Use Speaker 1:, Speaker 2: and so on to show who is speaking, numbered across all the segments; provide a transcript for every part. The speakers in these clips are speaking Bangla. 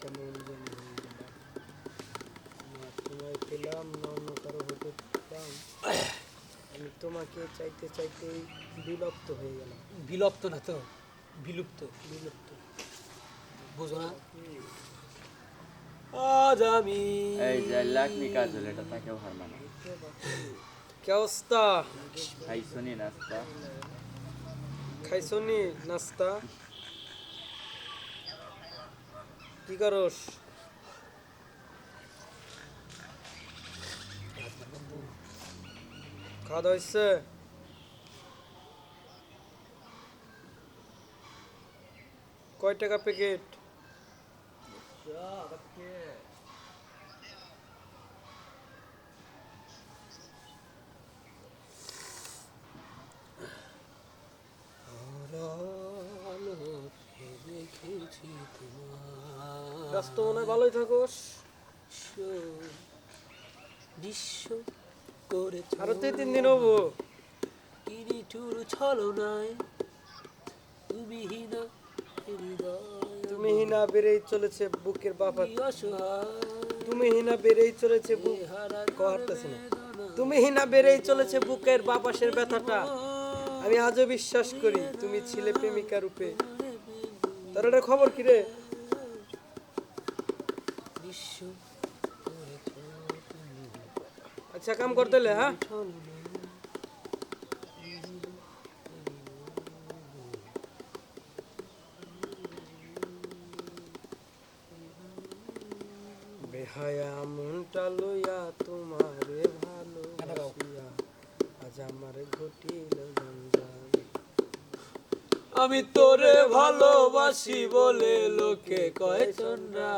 Speaker 1: কেমন জানি তোমায় পেলাম না অন্য কারও হতে পেলাম আমি তোমাকে চাইতে বিলুপ্ত হয়ে গেলাম
Speaker 2: বিলুপ্ত না তো? বিলুপ্ত।
Speaker 1: বিলুপ্ত
Speaker 2: বুঝো না? আজ আমি
Speaker 3: এই যে লাকমি কাজল এটা হার মানে।
Speaker 1: কে অবস্থা?
Speaker 3: খাইছনি নাস্তা?
Speaker 1: খাইছনি নাস্তা? কি করস? খাওয়া দাওয়া হয়েছে কয় টাকা প্যাকেট
Speaker 2: দেখেছি তোমার
Speaker 1: ব্যস্ত মনে ভালোই থাকোস।
Speaker 2: বিশ্ব করে
Speaker 1: আরও দুই তিন দিন হব।
Speaker 2: নিঠুর ছলনায় তুমি হিনা
Speaker 1: তুমি হিনা বেড়েই চলেছে বুকের তুমি হিনা বেড়েই চলেছে বুক। কহারতেছে না। তুমি হিনা বেড়েই চলেছে বুকের বাপাসের ব্যথাটা। আমি আজও বিশ্বাস করি তুমি ছিলে প্রেমিকা রূপে। তার একটা খবর কি রে? আচ্ছা কাম করতে হলে, হ্যাঁ? বেহায়া মনটা লইয়া তোমারে ভালোবাসিয়া আজ আমার ঘটিল
Speaker 2: আমি তোরে ভালোবাসি বলে লোকে কয় চন্দ্রা।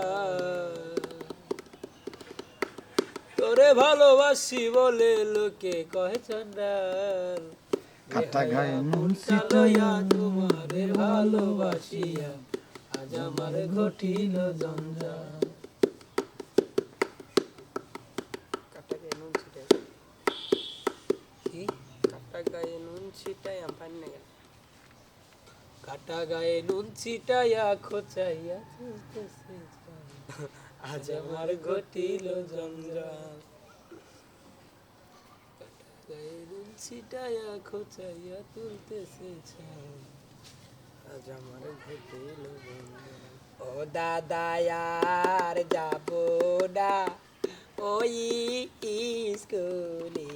Speaker 2: তোরে ভালোবাসি বলে লোকে কয়
Speaker 4: কাটা গায়ে
Speaker 2: তোমারে ভালোবাসিয়া আজ আমার ঘটিল জঞ্জাল
Speaker 1: কাটা গায়ে নুন ছিটাই আমি পানি না গেল
Speaker 2: কাটা গায়ে নুন ছিটাইয়া খোঁচাইয়া চলতেছে চাল।
Speaker 1: আজ
Speaker 2: আমার ঘটিল জঞ্জাল গায়ে নুন ছিটাইয়া খোঁচাইয়া তুলতেছে।
Speaker 1: আজ আমার ঘটিল জঞ্জাল
Speaker 2: ও দাদা আর যাব না ওই স্কুলে